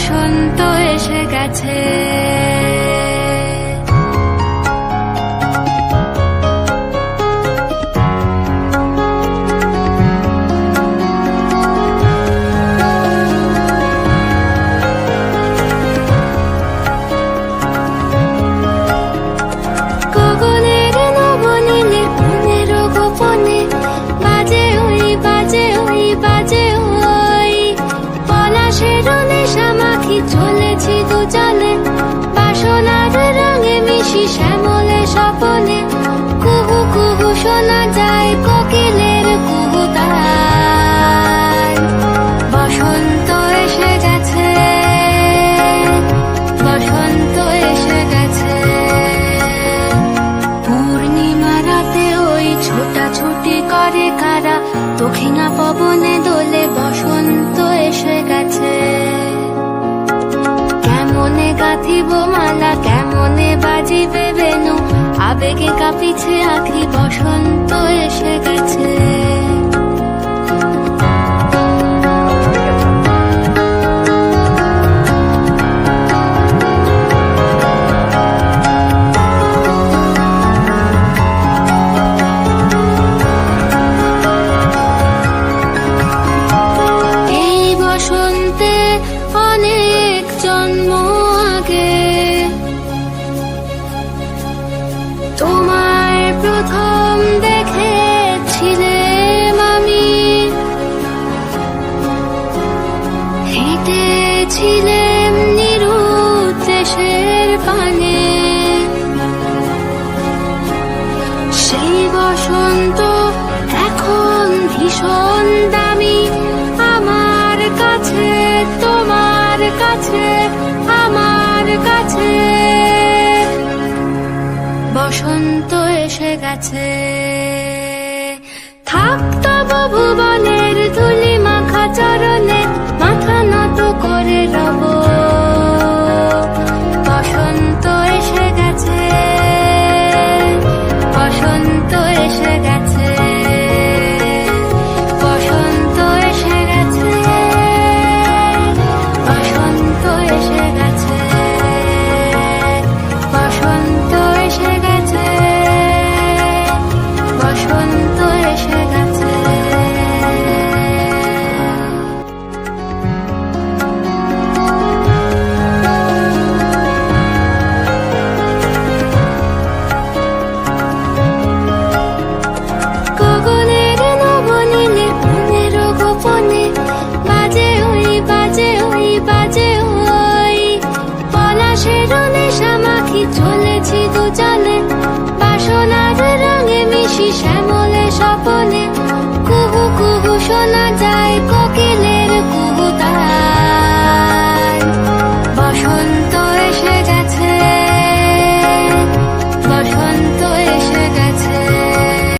বসন্ত এসে গেছে। মাখি গাঁথিব মালা কেমনে বাজিবে বেনু? আবেগে কাপিছে আখি বসন্ত এসে বসন্ত এসে গেছে। থাকতো বাবু চলেছি শ্যামলে স্বপনে। কুহু কুহু যায়